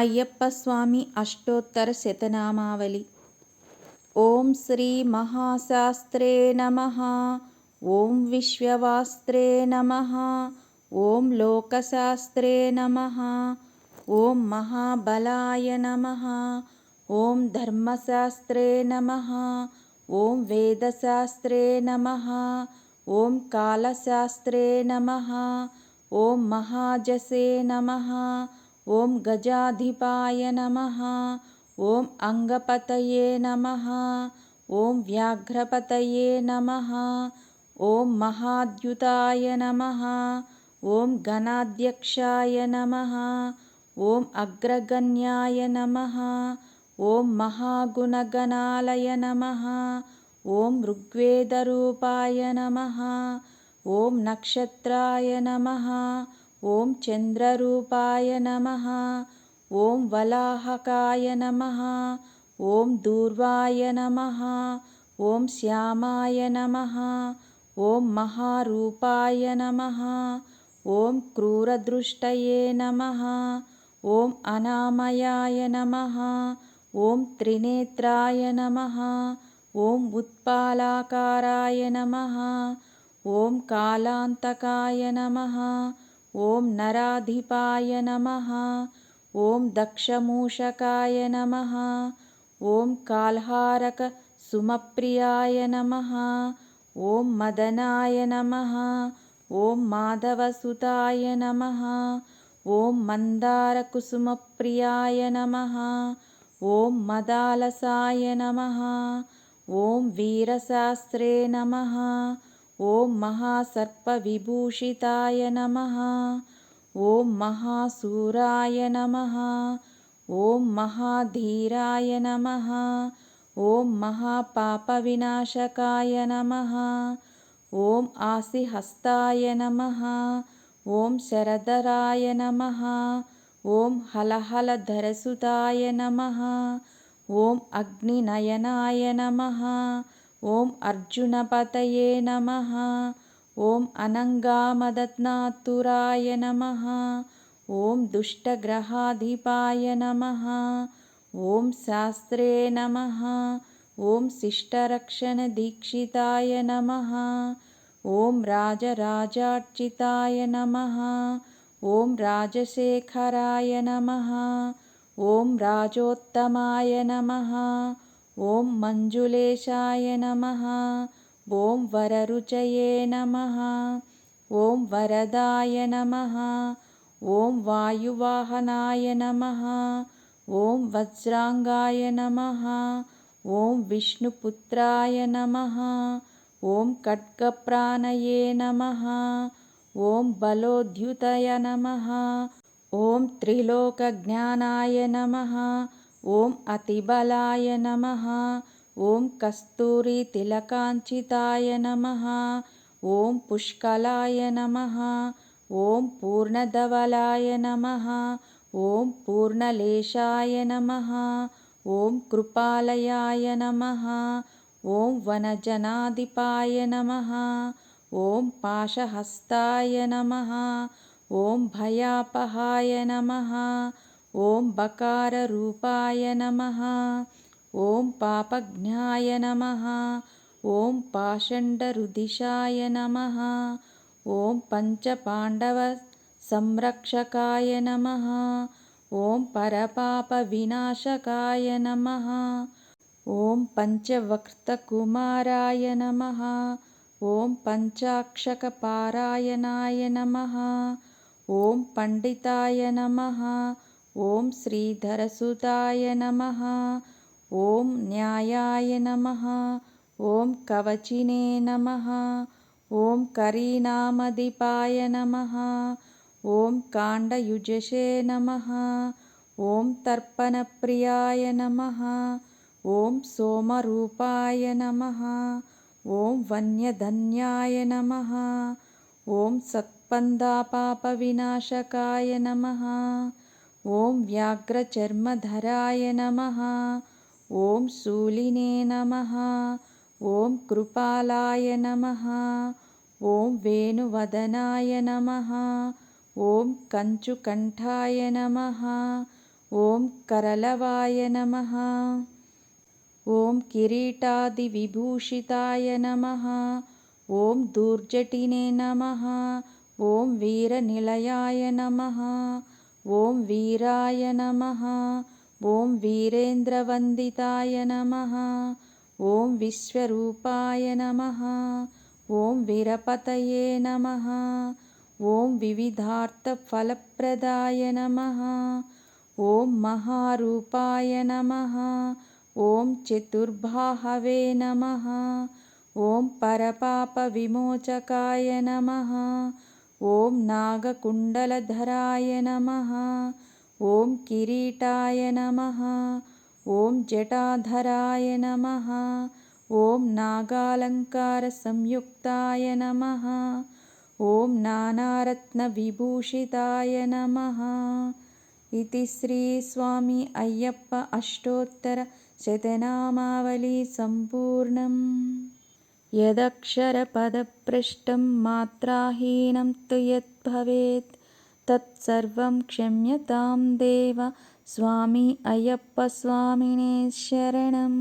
अय्यप्पस्वामी अष्टोत्तरशतनामावली ॐ श्रीमहाशास्त्रे नमः ॐ विश्ववास्त्रे नमः ॐ लोकशास्त्रे नमः ॐ महाबलाय नमः ॐ धर्मशास्त्रे नमः ॐ वेदशास्त्रे नमः ॐ कालशास्त्रे नमः ॐ महाजसे नमः ॐ गजाधिपाय नमः ॐ अङ्गपतये नमः ॐ व्याघ्रपतये नमः ॐ महाद्युताय नमः ॐ गणाध्यक्षाय नमः ॐ अग्रगण्याय नमः ॐ महागुणगणालय नमः ॐ ऋग्वेदरूपाय नमः ॐ नक्षत्राय नमः ॐ चन्द्ररूपाय नमः ॐ वलाहकाय नमः ॐ दूर्वाय नमः ॐ श्यामाय नमः ॐ महारूपाय नमः ॐ क्रूरदृष्टये नमः ॐ अनामयाय नमः ॐ त्रिनेत्राय नमः ॐ उत्पालाकाराय नमः ॐ कालान्तकाय नमः ॐ नराधिपाय नमः ॐ दक्षमूषकाय नमः ॐ काल्हारकसुमप्रियाय नमः ॐ मदनाय नमः ॐ माधवसुताय नमः ॐ मन्दारकुसुमप्रियाय नमः ॐ मदालसाय नमः ॐ वीरशास्त्रे नमः ॐ महासर्पविभूषिताय नमः। ॐ महासूराय नमः। ॐ महाधीराय नमः। ॐ महापापविनाशकाय नमः। ॐ आसिहस्ताय नमः। ॐ शरधराय नमः। ॐ हलहलधरसुताय नमः। ॐ अग्निनयनाय नमः ॐ अर्जुनपतये नमः। ॐ अनङ्गामदत्नातुराय नमः। ॐ दुष्टग्रहाधिपाय नमः। ॐ शास्त्रे नमः। ॐ शिष्टरक्षणदीक्षिताय नमः। ॐ राजराजार्चिताय नमः। ॐ राजशेखराय नमः। ॐ राजोत्तमाय नमः ॐ मञ्जुलेशाय नमः। ॐ वररुचये नमः। ॐ वरदाय नमः। ॐ वायुवाहनाय नमः। ॐ वज्राङ्गाय नमः। ॐ विष्णुपुत्राय नमः। ॐ खड्गप्राणये नमः। ॐ बलोद्युतय नमः। ॐ त्रिलोकज्ञानाय नमः ॐ अतिबलाय नमः। ॐ कस्तूरीतिलकाञ्चिताय नमः। ॐ पुष्कलाय नमः। ॐ पूर्णधवलाय नमः। ॐ पूर्णलेशाय नमः। ॐ कृपालयाय नमः। ॐ वनजनाधिपाय नमः। ॐ पाशहस्ताय नमः। ॐ भयापहाय नमः ॐ बकाररूपाय नमः। ॐ पापज्ञाय नमः। ॐ पाषण्डरुदिशाय नमः। ॐ पञ्चपाण्डवसंरक्षकाय नमः। ॐ परपापविनाशकाय नमः। ॐ पञ्चवक्तकुमाराय नमः। ॐ पञ्चाक्षकपारायणाय नमः। ॐ पण्डिताय नमः ॐ श्रीधरसुताय नमः। ॐ न्यायाय नमः। ॐ कवचिने नमः। ॐ करीनामधिपाय नमः। ॐ काण्डयुजसे नमः। ॐ तर्पणप्रियाय नमः। ॐ सोमरूपाय नमः। ॐ वन्यधन्याय नमः। ॐ सत्पन्दापापविनाशकाय नमः ॐ व्याघ्रचर्मधराय नमः। ॐ शूलिने नमः। ॐ कृपालाय नमः। ॐ वेणुवदनाय नमः। ॐ कञ्चुकण्ठाय नमः। ॐ करलवाय नमः। ॐ किरीटादिविभूषिताय नमः। ॐ दूर्जटिने नमः। ॐ वीरनिलयाय नमः ॐ वीराय नमः। ॐ वीरेन्द्रवन्दिताय नमः। ॐ विश्वरूपाय नमः। ॐ वीरपतये नमः। ॐ विविधार्थफलप्रदाय नमः। ॐ महारूपाय नमः। ॐ चतुर्बाहवे नमः। ॐ परपापविमोचकाय नमः ॐ नागकुण्डलधराय नमः। ॐ किरीटाय नमः। ॐ जटाधराय नमः। ॐ नागालङ्कारसंयुक्ताय नमः। ॐ नानारत्नविभूषिताय नमः। इति श्रीस्वामी अय्यप्प अष्टोत्तरशतनामावली सम्पूर्णम् यदक्षरपदपृष्ठं मात्राहीनं तु यद्भवेत् तत्सर्वं क्षम्यतां देव स्वामी अय्यप्पस्वामिने शरणम्